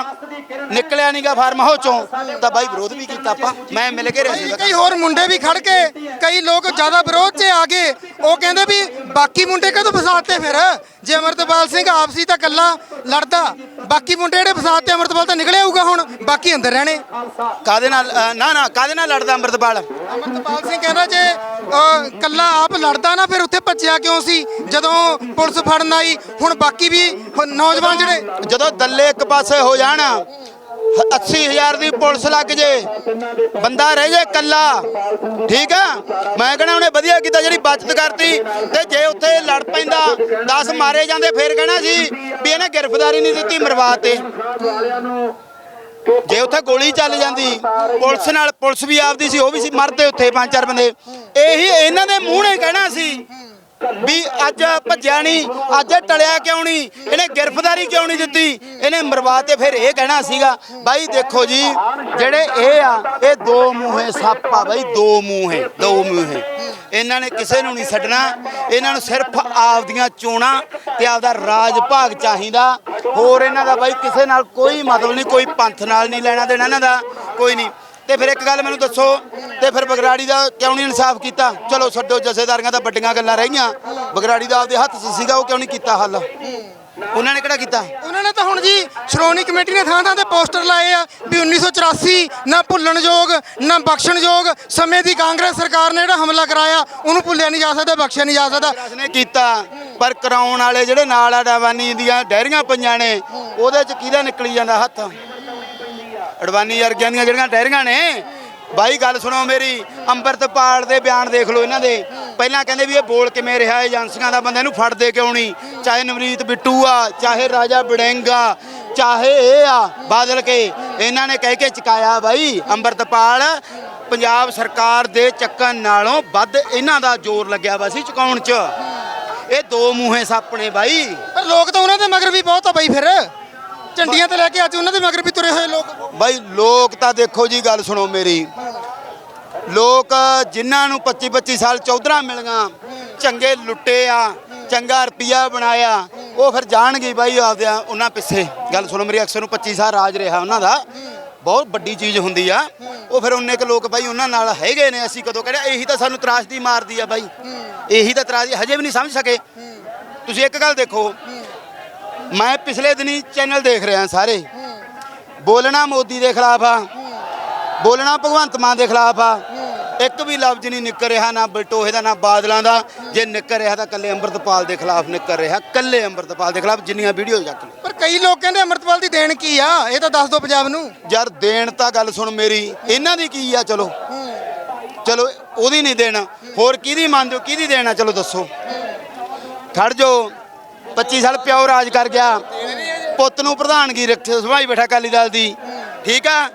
ਨਿਕਲਿਆ ਨਹੀਂਗਾ ਫਾਰਮ ਹਾਊਸ ਚੋਂ। ਤਾਂ ਬਾਈ ਵਿਰੋਧ ਵੀ ਕੀਤਾ ਆਪਾਂ। ਮੈਂ ਮਿਲ ਕੇ ਰਿਹਾ ਕਈ ਹੋਰ ਮੁੰਡੇ ਵੀ ਖੜ ਕੇ, ਕਈ ਲੋਕ ਜ਼ਿਆਦਾ ਵਿਰੋਧ 'ਚ ਆ ਗਏ। ਉਹ ਕਹਿੰਦੇ ਵੀ ਬਾਕੀ ਮੁੰਡੇ ਕਦੋਂ ਫਸਾਤੇ ਫਿਰ? ਜੇ ਅਮਰਤਪਾਲ ਸਿੰਘ ਆਪ ਸੀ ਤਾਂ ਕੱਲਾ ਲੜਦਾ ਬਾਕੀ ਮੁੰਡੇ ਜਿਹੜੇ ਫਸਾਤੇ ਅਮਰਤਪਾਲ ਤਾਂ ਨਿਕਲਿਆ ਹੋਊਗਾ ਹੁਣ ਬਾਕੀ ਅੰਦਰ ਰਹਿਣੇ। ਕਾਦੇ ਨਾਲ ਅ, ਨਾ ਨਾ ਕਾਦੇ ਨਾਲ ਲੜਦਾ ਅੰਮ੍ਰਿਤਪਾਲ? ਅਮਰਤਪਾਲ ਸਿੰਘ ਕਹਿੰਦਾ ਜੇ ਅਹ, ਕੱਲਾ ਆਪ ਲੜਦਾ ਨਾ ਫਿਰ ਉੱਥੇ ਭੱਜਿਆ ਕਿਉਂ ਸੀ? ਜਦੋਂ ਪੁਲਿਸ ਫੜਨ ਆਈ ਹੁਣ ਬਾਕੀ ਵੀ ਹੁਣ ਨੌਜਵਾਨ ਜਿਹੜੇ ਜਦੋਂ ਦੱਲੇ ਇੱਕ ਪਾਸੇ ਹੋ ਜਾਣ 80000 ਦੀ ਪੁਲਿਸ ਲੱਗ ਜੇ। ਬੰਦਾ ਰਹਿ ਜੇ ਕੱਲਾ ਠੀਕ ਆ? ਮੈਂ ਕਹਣਾ ਉਹਨੇ ਵਧੀਆ ਕੀਤਾ, ਜਿਹੜੀ ਬਚਤ ਕਰਤੀ। ਤੇ ਜੇ ਉੱਥੇ ਲੜ ਪੈਂਦਾ 10 ਮਾਰੇ ਜਾਂਦੇ, ਫੇਰ ਕਹਿਣਾ ਸੀ ਵੀ ਇਹਨੇ ਗ੍ਰਿਫਤਾਰੀ ਨਹੀਂ ਦਿੱਤੀ ਮਰਵਾ ਤੇ। ਜੇ ਉੱਥੇ ਗੋਲੀ ਚੱਲ ਜਾਂਦੀ, ਪੁਲਿਸ ਨਾਲ ਪੁਲਿਸ ਵੀ ਆਪਦੀ ਸੀ, ਉਹ ਵੀ ਸੀ, ਮਰਦੇ ਉੱਥੇ ਪੰਜ ਚਾਰ ਬੰਦੇ। ਇਹੀ ਇਹਨਾਂ ਦੇ ਮੂੰਹ ਨੇ ਕਹਿਣਾ ਸੀ ਵੀ ਅੱਜ ਭੱਜਿਆ ਨਹੀਂ ਅੱਜ ਟਲਿਆ ਕਿਉਂ ਨਹੀਂ ਇਹਨੇ ਗ੍ਰਿਫਤਾਰੀ ਕਿਉਂ ਨਹੀਂ ਦਿੱਤੀ? ਇਹਨੇ ਮਰਵਾ ਤੇ ਫਿਰ ਇਹ ਕਹਿਣਾ ਸੀਗਾ, ਬਾਈ ਦੇਖੋ ਜੀ, ਜਿਹੜੇ ਇਹ ਆ, ਇਹ ਦੋ ਮੂੰਹੇ ਸੱਪ ਆ ਬਾਈ, ਦੋ ਮੂੰਹੇ ਦੋ ਮੂੰਹੇ। ਇਹਨਾਂ ਨੇ ਕਿਸੇ ਨੂੰ ਨਹੀਂ ਛੱਡਣਾ, ਇਹਨਾਂ ਨੂੰ ਸਿਰਫ ਆਪਦੀਆਂ ਚੋਣਾਂ ਤੇ ਆਪਦਾ ਰਾਜ ਭਾਗ ਚਾਹੀਦਾ। ਹੋਰ ਇਹਨਾਂ ਦਾ ਬਾਈ ਕਿਸੇ ਨਾਲ ਕੋਈ ਮਤਲਬ ਨਹੀਂ, ਕੋਈ ਪੰਥ ਨਾਲ ਨਹੀਂ ਲੈਣਾ ਦੇਣਾ ਇਹਨਾਂ ਦਾ, ਕੋਈ ਨਹੀਂ। ਤੇ ਫਿਰ ਇੱਕ ਗੱਲ ਮੈਨੂੰ ਦੱਸੋ ਤੇ ਫਿਰ ਬਗਰਾੜੀ ਦਾ ਕਿਉਂ ਨਹੀਂ ਇਨਸਾਫ ਕੀਤਾ? ਚਲੋ ਛੱਡੋ ਜਥੇਦਾਰੀਆਂ ਤਾਂ ਵੱਡੀਆਂ ਗੱਲਾਂ ਰਹੀਆਂ। ਬਗਰਾੜੀ ਦਾ ਆਪਦੇ ਹੱਥ 'ਚ ਸੀਗਾ ਉਹ ਕਿਉਂ ਨਹੀਂ ਕੀਤਾ ਹੱਲ? ਉਹਨਾਂ ਨੇ ਕਿਹੜਾ ਕੀਤਾ? ਉਹਨਾਂ ਨੇ ਤਾਂ ਹੁਣ ਜੀ ਸ਼੍ਰੋਮਣੀ ਕਮੇਟੀ ਨੇ ਥਾਂ ਥਾਂ ਤੇ ਪੋਸਟਰ ਲਾਏ ਆ ਵੀ 1984 ਨਾ ਭੁੱਲਣਯੋਗ ਨਾ ਬਖਸ਼ਣਯੋਗ ਸਮੇਂ ਦੀ ਕਾਂਗਰਸ ਸਰਕਾਰ ਨੇ ਜਿਹੜਾ ਹਮਲਾ ਕਰਾਇਆ ਉਹਨੂੰ ਭੁੱਲਿਆ ਨਹੀਂ ਜਾ ਸਕਦਾ ਬਖਸ਼ਿਆ ਨਹੀਂ ਜਾ ਸਕਦਾ। ਨੇ ਕੀਤਾ ਪਰ ਕਰਾਉਣ ਵਾਲੇ ਜਿਹੜੇ ਨਾਲ ਆ ਡਾਵਾਨੀ ਦੀਆਂ ਡਹਿਰੀਆਂ ਪਈਆਂ ਨੇ ਉਹਦੇ 'ਚ ਕਿਹਦਾ ਨਿਕਲੀ ਜਾਂਦਾ ਹੱਥ? ਅਡਵਾਨੀ ਵਰਗਿਆਂ ਦੀਆਂ ਜਿਹੜੀਆਂ ਡਹਿਰੀਆਂ ਨੇ। ਬਾਈ ਗੱਲ ਸੁਣੋ ਮੇਰੀ ਅੰਮ੍ਰਿਤਪਾਲ ਦੇ ਬਿਆਨ ਦੇਖ ਲਓ ਇਹਨਾਂ ਦੇ। ਪਹਿਲਾਂ ਕਹਿੰਦੇ ਵੀ ਇਹ ਬੋਲ ਕਿਵੇਂ ਰਿਹਾ ਏਜੰਸੀਆਂ ਦਾ ਬੰਦੇ ਨੂੰ ਫੜਦੇ ਕਿਉਂ ਨਹੀਂ? ਚਾਹੇ ਨਵਰੀਤ ਬਿੱਟੂ ਆ, ਚਾਹੇ ਰਾਜਾ ਬੜੈਂਗਾ ਚਾਹੇ ਇਹ ਆ, ਬਾਦਲ ਕੇ। ਇਹਨਾਂ ਨੇ ਕਹਿ ਕੇ ਚਕਾਇਆ ਬਾਈ ਅੰਮ੍ਰਿਤਪਾਲ ਪੰਜਾਬ ਸਰਕਾਰ ਦੇ ਚੱਕਣ ਨਾਲੋਂ ਵੱਧ ਇਹਨਾਂ ਦਾ ਜ਼ੋਰ ਲੱਗਿਆ ਵਾ ਸੀ ਚੁਕਾਉਣ 'ਚ। ਇਹ ਦੋ ਮੂੰਹੇ ਸੱਪ ਨੇ ਬਾਈ। ਪਰ ਲੋਕ ਤਾਂ ਉਹਨਾਂ ਦੇ ਮਗਰ ਵੀ ਬਹੁਤ ਆ ਬਾਈ ਫਿਰ। ਝੰਡੀਆਂ ਤੇ ਲੈ ਕੇ ਅੱਜ ਉਹਨਾਂ ਦੇ ਮਗਰ ਵੀ ਤੁਰੇ ਹੋਏ ਲੋਕ। ਬਾਈ, ਲੋਕ ਤਾਂ ਦੇਖੋ ਜੀ, ਗੱਲ ਸੁਣੋ ਮੇਰੀ। ਲੋਕ ਜਿਨ੍ਹਾਂ ਨੂੰ 25 25 ਸਾਲ ਚੌਧਰਾ ਮਿਲੀਆਂ, ਚੰਗੇ ਲੁੱਟੇ ਆ, ਚੰਗਾ ਰੁਪਿਆ ਬਣਾਇਆ, ਉਹ ਫਿਰ ਜਾਣਗੇ ਬਾਈ ਆਪਦੇ ਉਹਨਾਂ ਪਿੱਛੇ। ਗੱਲ ਸੁਣੋ ਮੇਰੀ, ਅਕਸਰ ਨੂੰ 25 ਸਾਲ ਰਾਜ ਰਿਹਾ ਉਹਨਾਂ ਦਾ। ਬਹੁਤ ਵੱਡੀ ਚੀਜ਼ ਹੁੰਦੀ ਆ। ਉਹ ਫਿਰ ਉਹਨੇ ਕੁ ਲੋਕ ਬਾਈ ਉਹਨਾਂ ਨਾਲ ਹੈਗੇ ਨੇ, ਅਸੀਂ ਕਦੋਂ ਕਹਿੰਦੇ ਇਹੀ ਤਾਂ ਸਾਨੂੰ ਤਰਾਸਦੀ ਮਾਰਦੀ ਆ ਬਾਈ। ਇਹੀ ਤਾਂ ਤਰਾਸਦੀ ਹਜੇ ਵੀ ਨਹੀਂ ਸਮਝ ਸਕੇ। ਤੁਸੀਂ ਇੱਕ ਗੱਲ ਦੇਖੋ ਮੈਂ ਪਿਛਲੇ ਦਿਨੀ ਚੈਨਲ ਦੇਖ ਰਿਹਾ ਸਾਰੇ। ਬੋਲਣਾ ਮੋਦੀ ਦੇ ਖਿਲਾਫ ਆ। ਬੋਲਣਾ ਭਗਵੰਤ ਮਾਨ ਦੇ ਖਿਲਾਫ ਆ। ਇੱਕ ਵੀ ਲਫ਼ਜ਼ ਨਹੀਂ ਨਿਕਲ ਰਿਹਾ ਨਾ ਬਲਟੋਹੇ ਦਾ ਨਾ ਬਾਦਲਾਂ ਦਾ। ਜੇ ਨਿਕਲ ਰਿਹਾ ਤਾਂ ਕੱਲੇ ਅੰਮ੍ਰਿਤਪਾਲ ਦੇ ਖਿਲਾਫ ਨਿਕਲ ਰਿਹਾ। ਕੱਲੇ ਅੰਮ੍ਰਿਤਪਾਲ ਦੇ ਖਿਲਾਫ ਜਿੰਨੀਆਂ ਵੀਡੀਓ ਲਓ। ਪਰ ਕਈ ਲੋਕ ਕਹਿੰਦੇ ਅਮਰਤਪਾਲ ਦੀ ਦੇਣ ਕੀ ਆ? ਇਹ ਤਾਂ ਦੱਸ ਦਿਓ ਪੰਜਾਬ ਨੂੰ। ਯਾਰ ਦੇਣ ਤਾਂ ਗੱਲ ਸੁਣ ਮੇਰੀ। ਇਹਨਾਂ ਦੀ ਕੀ ਆ? ਚਲੋ। ਚਲੋ ਉਹਦੀ ਨਹੀਂ ਦੇਣਾ। ਹੋਰ ਕਿਹਦੀ ਮੰਨਦੇ ਹੋ? ਕਿਹਦੀ ਦੇਣਾ? ਚਲੋ ਦੱਸੋ। ਖੜ ਜੋ 25 ਸਾਲ ਪਿਓ ਰਾਜ ਕਰ ਗਿਆ। ਪੁੱਤ ਨੂੰ ਪ੍ਰਧਾਨਗੀ ਰੱਖੇ ਸੁਭਾਈ ਬੈਠਾ ਅਕਾਲੀ ਦਲ ਦੀ। ਠੀਕ ਆ?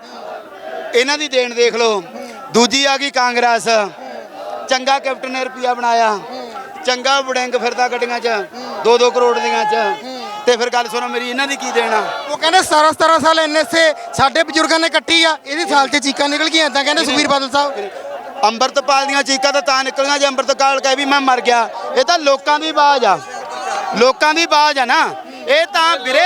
ਇਹਨਾਂ ਦੀ ਦੇਣ ਦੇਖ ਲਓ। ਦੂਜੀ ਆ ਗਈ ਕਾਂਗਰਸ। ਚੰਗਾ ਕੈਪਟਨ ਨੇ ਰੁਪਿਆ ਬਣਾਇਆ। ਚੰਗਾ ਬੜਿੰਗ ਫਿਰਦਾ ਗੱਡੀਆਂ 'ਚ 2-2 ਕਰੋੜ ਦੀਆਂ 'ਚ। ਤੇ ਫਿਰ ਗੱਲ ਸੁਣੋ ਮੇਰੀ ਇਹਨਾਂ ਦੀ ਕੀ ਦੇਣਾ ਉਹ ਕਹਿੰਦੇ 17 17 ਸਾਲ ਐਨਐਸਏ ਸਾਡੇ ਬਜ਼ੁਰਗਾਂ ਨੇ ਕੱਟੀ ਆ ਇਹਦੀ ਸਾਲ 'ਚ ਚੀਕਾਂ ਨਿਕਲ ਗਈਆਂ ਇਦਾਂ ਕਹਿੰਦੇ ਸੁਖਬੀਰ ਬਾਦਲ ਸਾਹਿਬ। ਅੰਮ੍ਰਿਤਪਾਲ ਦੀਆਂ ਚੀਕਾਂ ਤਾਂ ਤਾਂ ਨਿਕਲੀਆਂ ਜੇ ਅੰਮ੍ਰਿਤਪਾਲ ਕਹੇ ਵੀ ਮੈਂ ਮਰ ਗਿਆ। ਇਹ ਤਾਂ ਲੋਕਾਂ ਦੀ ਆਵਾਜ਼ ਆ। ਲੋਕਾਂ ਦੀ ਆਵਾਜ਼ ਆ ਨਾ। ਇਹ ਤਾਂ ਵੀਰੇ,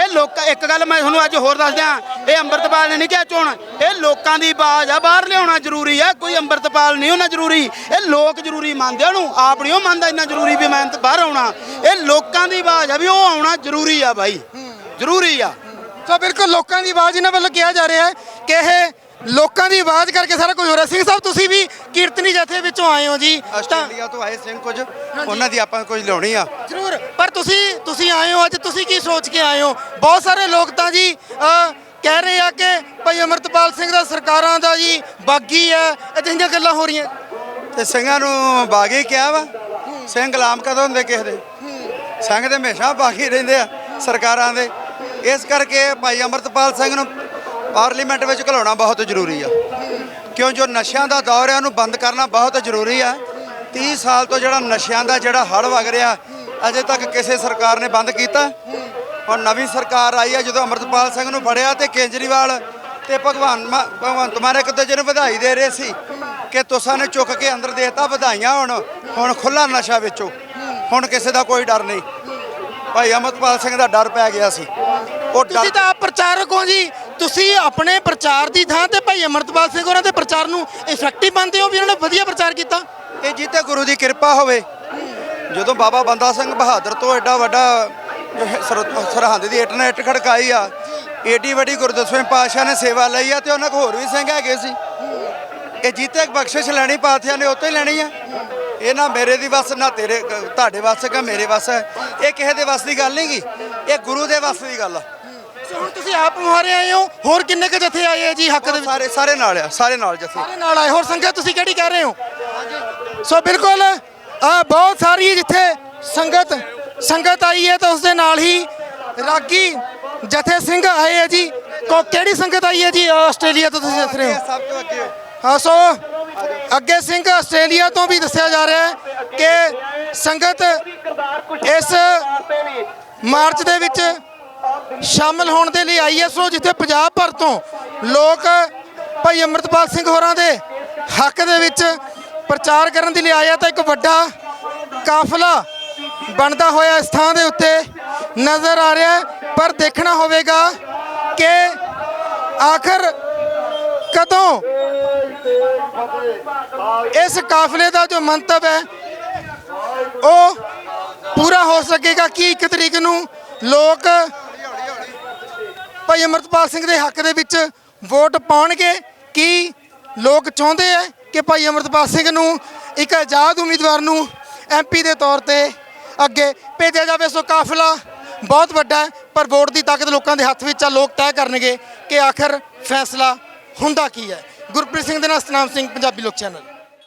ਇਹ ਲੋਕ, ਇੱਕ ਗੱਲ ਮੈਂ ਤੁਹਾਨੂੰ ਅੱਜ ਹੋਰ ਦੱਸ ਦਿਆਂ ਇਹ ਅੰਮ੍ਰਿਤਪਾਲ ਨੇ ਨਹੀਂ ਕਿਹਾ ਚੋਣ। ਇਹ ਲੋਕਾਂ ਦੀ ਆਵਾਜ਼ ਆ, ਬਾਹਰ ਲਿਆਉਣਾ ਜ਼ਰੂਰੀ ਆ। ਕੋਈ ਅੰਮ੍ਰਿਤਪਾਲ ਨਹੀਂ ਹੋਣਾ ਜ਼ਰੂਰੀ। ਇਹ ਲੋਕ ਜ਼ਰੂਰੀ ਮੰਨਦੇ ਉਹਨੂੰ। ਆਪ ਨਹੀਂ ਉਹ ਮੰਨਦਾ ਇੰਨਾ ਜ਼ਰੂਰੀ ਵੀ ਮੈਂ ਬਾਹਰ ਆਉਣਾ। ਇਹ ਲੋਕਾਂ ਦੀ ਆਵਾਜ਼ ਆ ਵੀ ਉਹ ਆਉਣਾ ਜ਼ਰੂਰੀ ਆ ਬਾਈ। ਜ਼ਰੂਰੀ ਆ। ਤਾਂ ਬਿਲਕੁਲ ਲੋਕਾਂ ਦੀ ਆਵਾਜ਼ ਇਹਨਾਂ ਵੱਲੋਂ ਕਿਹਾ ਜਾ ਰਿਹਾ ਹੈ ਕਿ ਇਹ ਲੋਕਾਂ ਦੀ ਆਵਾਜ਼ ਕਰਕੇ ਸਾਰਾ ਕੁਝ ਹੋ ਰਿਹਾ। ਸਿੰਘ ਸਾਹਿਬ ਤੁਸੀਂ ਵੀ ਕੀਰਤਨੀ ਜਥੇ ਵਿੱਚੋਂ ਆਏ ਹੋ ਜੀ। ਆਸਟ੍ਰੇਲੀਆ ਤੋਂ ਆਏ ਸਿੰਘ ਕੁਝ। ਉਹਨਾਂ ਦੀ ਆਪਾਂ ਕੁਝ ਲਿਆਉਣੀ ਆ। ਜ਼ਰੂਰ। ਪਰ ਤੁਸੀਂ ਤੁਸੀਂ ਆਏ ਹੋ ਅੱਜ ਤੁਸੀਂ ਕੀ ਸੋਚ ਕੇ ਆਏ ਹੋ? ਬਹੁਤ ਸਾਰੇ ਲੋਕ ਤਾਂ ਜੀ ਕਹਿ ਰਹੇ ਆ ਕਿ ਭਾਈ ਅਮਰਤਪਾਲ ਸਿੰਘ ਦਾ ਸਰਕਾਰਾਂ ਦਾ ਜੀ ਬਾਗੀ ਹੈ ਅਜਿਹੀਆਂ ਗੱਲਾਂ ਹੋ ਰਹੀਆਂ। ਤੇ ਸਿੰਘਾਂ ਨੂੰ ਬਾਗੀ ਕਿਹਾ ਵਾ। ਸਿੰਘ ਗੁਲਾਮ ਕਦੋਂ ਹੁੰਦੇ ਕਿਸੇ ਦੇ? ਸਿੰਘ ਤੇ ਹਮੇਸ਼ਾ ਬਾਗੀ ਰਹਿੰਦੇ ਆ ਸਰਕਾਰਾਂ ਦੇ। ਇਸ ਕਰਕੇ ਭਾਈ ਅਮਰਤਪਾਲ ਸਿੰਘ ਨੂੰ ਪਾਰਲੀਮੈਂਟ ਵਿੱਚ ਘਲਾਉਣਾ ਬਹੁਤ ਜ਼ਰੂਰੀ ਆ। ਕਿਉਂ ਜੋ ਨਸ਼ਿਆਂ ਦਾ ਦੌਰ ਹੈ ਉਹਨੂੰ ਬੰਦ ਕਰਨਾ ਬਹੁਤ ਜ਼ਰੂਰੀ ਆ। 30 ਸਾਲ ਤੋਂ ਜਿਹੜਾ ਨਸ਼ਿਆਂ ਦਾ ਜਿਹੜਾ ਹੜ ਵਗ ਰਿਹਾ, ਅਜੇ ਤੱਕ ਕਿਸੇ ਸਰਕਾਰ ਨੇ ਬੰਦ ਕੀਤਾ। ਹੁਣ ਨਵੀਂ ਸਰਕਾਰ ਆਈ ਆ, ਜਦੋਂ ਅਮਰਤਪਾਲ ਸਿੰਘ ਨੂੰ ਫੜਿਆ ਤੇ ਕੇਜਰੀਵਾਲ ਤੇ ਭਗਵਾਨ ਮਾ- ਭਗਵੰਤ ਮਾਨ ਇੱਕ ਦੂਜੇ ਨੂੰ ਵਧਾਈ ਦੇ ਰਹੇ ਸੀ ਕਿ ਤੁਸਾਂ ਨੇ ਚੁੱਕ ਕੇ ਅੰਦਰ ਦੇਤਾ, ਵਧਾਈਆਂ ਹੁਣ ਹੁਣ ਖੁੱਲਾ ਨਸ਼ਾ ਵਿੱਚੋਂ। ਹੁਣ ਕਿਸੇ ਦਾ ਕੋਈ ਡਰ ਨਹੀਂ। ਭਾਈ ਅਮਰਤਪਾਲ ਸਿੰਘ ਦਾ ਡਰ ਪੈ ਗਿਆ ਸੀ। ਉਹ ਡਰ ਤੁਸੀਂ ਤਾਂ ਆਪ ਪ੍ਰਚਾਰਕ ਹੋ ਜੀ। ਤੁਸੀਂ ਆਪਣੇ ਪ੍ਰਚਾਰ ਦੀ ਥਾਂ ਤੇ ਭਾਈ ਅਮਰਤਪਾਲ ਸਿੰਘ ਉਹਨਾਂ ਦੇ ਪ੍ਰਚਾਰ ਨੂੰ ਇਫੈਕਟਿਵ ਮੰਨਦੇ ਹੋ ਵੀ ਉਹਨਾਂ ਨੇ ਵਧੀਆ ਪ੍ਰਚਾਰ ਕੀਤਾ? ਇਹ ਜਿੱਤੇ ਗੁਰੂ ਦੀ ਕਿਰਪਾ ਹੋਵੇ। ਜਦੋਂ ਬਾਬਾ ਬੰਦਾ ਸਿੰਘ ਬਹਾਦਰ ਤੋਂ ਐਡਾ ਵੱਡਾ ਸਰ- ਸਰਹੰਦ ਦੀ ਇੱਟ ਨਾਲ ਇੱਟ ਖੜਕਾਈ ਆ, ਏਡੀ ਵੱਡੀ ਗੁਰਦਸਵੇਂ ਪਾਤਸ਼ਾਹ ਨੇ ਸੇਵਾ ਲਈ ਆ ਤੇ ਉਹਨਾਂ ਕੋਲ ਹੋਰ ਵੀ ਸਿੰਘ ਹੈਗੇ ਸੀ। ਇਹ ਜਿੱਤੇ ਬਖਸ਼ਿਸ਼ ਲੈਣੀ ਪਾਤਸ਼ਾਹ ਨੇ ਉੱਤੇ ਹੀ ਲੈਣੀ ਆ। ਇਹ ਨਾ ਮੇਰੇ ਦੀ ਵਸ, ਨਾ ਤੇਰੇ, ਤੁਹਾਡੇ ਵਸ ਕਾ ਮੇਰੇ ਵਸ ਹੈ। ਇਹ ਕਿਸੇ ਦੇ ਵਸ ਦੀ ਗੱਲ ਨਹੀਂ ਗੀ ਇਹ ਗੁਰੂ ਦੇ ਵਸ ਦੀ ਗੱਲ ਆ। ਸੋ ਹੁਣ ਤੁਸੀਂ ਆਪ ਮੁਹਾਰੇ ਆਏ ਹੋ? ਹੋਰ ਕਿੰਨੇ ਕੁ ਜਥੇ ਆਏ ਆ ਜੀ ਹੱਕ ਦੇ ਵਿੱਚ? ਸਾਰੇ ਸਾਰੇ ਨਾਲ ਆ ਸਾਰੇ ਨਾਲ ਜਥੇ। ਸਾਰੇ ਨਾਲ ਆਏ। ਹੋਰ ਸੰਗਤ ਤੁਸੀਂ ਕਿਹੜੀ ਕਹਿ ਰਹੇ ਹੋ? ਸੋ ਬਿਲਕੁਲ ਆ ਬਹੁਤ ਸਾਰੀ ਜਿੱਥੇ ਸੰਗਤ ਸੰਗਤ ਆਈ ਹੈ ਤਾਂ ਉਸ ਦੇ ਨਾਲ ਹੀ ਰਾਗੀ ਜਥੇ ਸਿੰਘ ਆਏ ਆ ਜੀ। ਕੋ ਕਿਹੜੀ ਸੰਗਤ ਆਈ ਹੈ ਜੀ ਆਸਟ੍ਰੇਲੀਆ ਤੋਂ ਤੁਸੀਂ ਦੱਸ ਰਹੇ ਹੋ? ਸਭ ਤੋਂ ਅੱਗੇ ਹਾਂ ਸੋ ਅੱਗੇ ਸਿੰਘ ਆਸਟ੍ਰੇਲੀਆ ਤੋਂ ਵੀ ਦੱਸਿਆ ਜਾ ਰਿਹਾ ਹੈ ਕਿ ਸੰਗਤ ਇਸ ਮਾਰਚ ਦੇ ਵਿੱਚ ਸ਼ਾਮਲ ਹੋਣ ਦੇ ਲਈ ਆਈ ਹੈ ਸੋ ਜਿੱਥੇ ਪੰਜਾਬ ਭਰ ਤੋਂ ਲੋਕ ਭਾਈ ਅਮਰਤਪਾਲ ਸਿੰਘ ਹੋਰਾਂ ਦੇ ਹੱਕ ਦੇ ਵਿੱਚ ਪ੍ਰਚਾਰ ਕਰਨ ਦੇ ਲਈ ਆਇਆ ਤਾਂ ਇੱਕ ਵੱਡਾ ਕਾਫਲਾ ਬਣਦਾ ਹੋਇਆ ਇਸ ਥਾਂ ਦੇ ਉੱਤੇ ਨਜ਼ਰ ਆ ਰਿਹਾ ਪਰ ਦੇਖਣਾ ਹੋਵੇਗਾ ਕਿ ਆਖਰ ਕਦੋਂ ਇਸ ਕਾਫਲੇ ਦਾ ਜੋ ਮੰਤਵ ਹੈ, ਉਹ ਪੂਰਾ ਹੋ ਸਕੇਗਾ ਕਿ 1 ਤਰੀਕ ਨੂੰ ਲੋਕ ਭਾਈ ਅਮਰਤਪਾਲ ਸਿੰਘ ਦੇ ਹੱਕ ਦੇ ਵਿੱਚ ਵੋਟ ਪਾਉਣਗੇ, ਕੀ ਲੋਕ ਚਾਹੁੰਦੇ ਆ ਕਿ ਭਾਈ ਅਮਰਤਪਾਲ ਸਿੰਘ ਨੂੰ ਇੱਕ ਆਜ਼ਾਦ ਉਮੀਦਵਾਰ ਨੂੰ ਐਮਪੀ ਦੇ ਤੌਰ ਤੇ ਅੱਗੇ ਭੇਜਿਆ ਜਾਵੇ? ਸੋ ਕਾਫਲਾ ਬਹੁਤ ਵੱਡਾ ਹੈ, ਪਰ ਵੋਟ ਦੀ ਤਾਕਤ ਲੋਕਾਂ ਦੇ ਹੱਥ ਵਿੱਚ ਆ, ਲੋਕ ਤੈਅ ਕਰਨਗੇ ਕਿ ਆਖਰ ਫੈਸਲਾ ਹੁੰਦਾ ਕੀ ਹੈ? ਗੁਰਪ੍ਰੀਤ ਸਿੰਘ ਦੇ ਨਾਲ ਸਤਨਾਮ ਸਿੰਘ, ਪੰਜਾਬੀ ਲੋਕ ਚੈਨਲ।